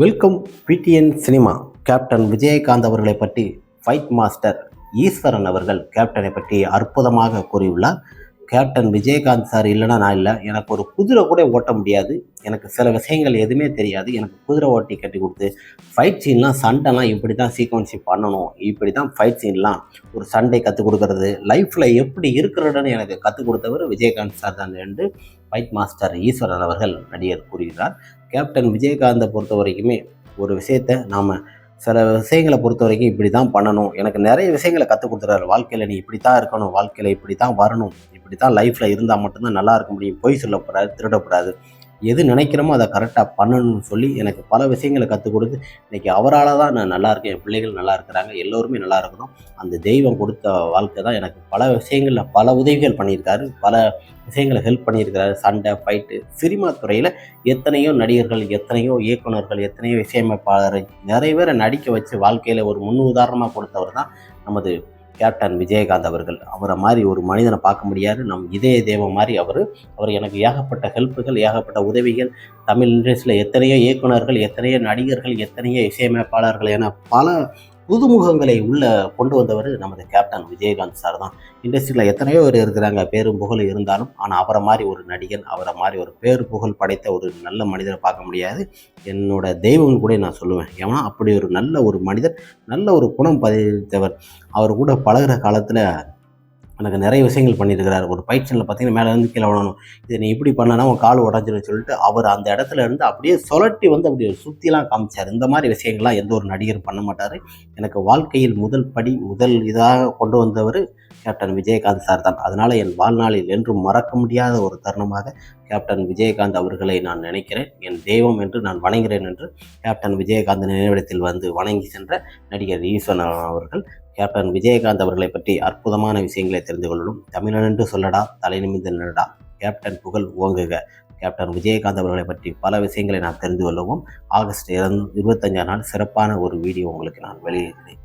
Welcome PTN cinema captain Vijayakanth அவர்களை பற்றி fight master ஈஸ்வரன் அவர்கள் கேப்டனை பற்றி அற்புதமாக கூறியுள்ளார். கேப்டன் விஜயகாந்த் சார் இல்லைன்னா நான் இல்லை. எனக்கு ஒரு குதிரை கூட ஓட்ட முடியாது. எனக்கு சில விஷயங்கள் எதுவுமே தெரியாது. எனக்கு குதிரை ஓட்டி கட்டி கொடுத்து ஃபைட் சீன்லாம் சண்டைலாம் இப்படி தான் சீக்வன்சி பண்ணணும். இப்படி தான் ஃபைட் சீன்லாம் ஒரு சண்டை கற்றுக் கொடுக்கறது. லைஃப்பில் எப்படி இருக்கிறதுன்னு எனக்கு கற்றுக் கொடுத்தவர் விஜயகாந்த் சார் தான். என்று ஃபைட் மாஸ்டர் ஈஸ்வரன் அவர்கள் நடிகர் கூறுகிறார் கேப்டன் விஜயகாந்தை பொறுத்த வரைக்குமே ஒரு விஷயத்தை நாம் சில விஷயங்களை பொறுத்த வரைக்கும் இப்படி தான் பண்ணணும். எனக்கு நிறைய விஷயங்களை கற்றுக் கொடுத்துறாரு. வாழ்க்கையில் நீ இப்படி தான் இருக்கணும். வாழ்க்கையில் இப்படி தான் வரணும். இப்படி தான் லைஃப்பில் இருந்தால் மட்டும்தான் நல்லா இருக்க முடியும். பொய் சொல்லக்கூடாது திருடக்கூடாது எது நினைக்கிறோமோ அதை கரெக்டாக பண்ணணும்னு சொல்லி எனக்கு பல விஷயங்களை கற்றுக் கொடுத்து இன்றைக்கி அவரால் தான் நான் நல்லா இருக்கேன் என் பிள்ளைகள் நல்லா இருக்கிறாங்க எல்லோருமே நல்லா இருக்கணும். அந்த தெய்வம் கொடுத்த வாழ்க்கை தான் எனக்கு பல விஷயங்களில் பல உதவிகள் பண்ணியிருக்காரு பல விஷயங்களை ஹெல்ப் பண்ணியிருக்கிறாரு. சண்டை ஃபைட்டு சினிமா துறையில் எத்தனையோ நடிகர்கள் எத்தனையோ இயக்குனர்கள் எத்தனையோ இசையமைப்பாளரை நிறைய பேரை நடிக்க வச்சு வாழ்க்கையில் ஒரு முன் உதாரணமாக கொடுத்தவர் தான் நமது கேப்டன் விஜயகாந்த் அவர்கள். அவரை மாதிரி ஒரு மனிதனை பார்க்க முடியாது. நம் இதய தெய்வம் மாதிரி அவர். அவர் எனக்கு ஏகப்பட்ட ஹெல்ப்புகள் ஏகப்பட்ட உதவிகள். தமிழ் இண்டஸ்ட்ரியில் எத்தனையோ இயக்குனர்கள் எத்தனையோ நடிகர்கள் எத்தனையோ இசையமைப்பாளர்கள் என பல புதுமுகங்களை உள்ளே கொண்டு வந்தவர் நமது கேப்டன் விஜயகாந்த் சார் தான். இண்டஸ்ட்ரியில் எத்தனையோ பேர் இருக்கிறாங்க பேரும் புகழ் இருந்தாலும் ஆனால் அவரை மாதிரி ஒரு நடிகன் அவரை மாதிரி ஒரு பேரு புகழ் படைத்த ஒரு நல்ல மனிதரை பார்க்க முடியாது. என்னோட தெய்வம்னு கூட நான் சொல்லுவேன். ஏன்னா அப்படி ஒரு நல்ல ஒரு மனிதர் நல்ல ஒரு குணம் பதித்தவர். அவர் கூட பழகுற காலத்தில் எனக்கு நிறைய விஷயங்கள் பண்ணியிருக்கிறார். ஒரு பயிற்சியில் பார்த்தீங்கன்னா மேலே இருந்து கீழே விழணும். இதை நீ இப்படி பண்ணனா உன் கால் உடஞ்சிருன்னு சொல்லிட்டு அவர் அந்த இடத்துல இருந்து அப்படியே சுழட்டி வந்து அப்படியே சுற்றிலாம் காமிச்சார். இந்த மாதிரி விஷயங்கள்லாம் எந்த ஒரு நடிகரும் பண்ண மாட்டார். எனக்கு வாழ்க்கையில் முதல் படி முதல் இதாக கொண்டு வந்தவர் கேப்டன் விஜயகாந்த் சார் தான். அதனால் என் வாழ்நாளில் என்றும் மறக்க முடியாத ஒரு தருணமாக கேப்டன் விஜயகாந்த் அவர்களை நான் நினைக்கிறேன். என் தெய்வம் என்று நான் வணங்குகிறேன் என்று கேப்டன் விஜயகாந்த் நினைவிடத்தில் வந்து வணங்கி சென்ற நடிகர் ஈஸ்வரன் அவர்கள் கேப்டன் விஜயகாந்த் அவர்களை பற்றி அற்புதமான விஷயங்களை தெரிந்து கொள்ளணும். தமிழனென்று சொல்லடா தலை நின்றடா கேப்டன் புகழ் ஓங்குக. கேப்டன் விஜயகாந்த் அவர்களை பற்றி பல விஷயங்களை நாம் தெரிந்து கொள்ளவும் ஆகஸ்ட் இருபத்தஞ்சாம் நாள் சிறப்பான ஒரு வீடியோ உங்களுக்கு நான் வெளியிடுகிறேன்.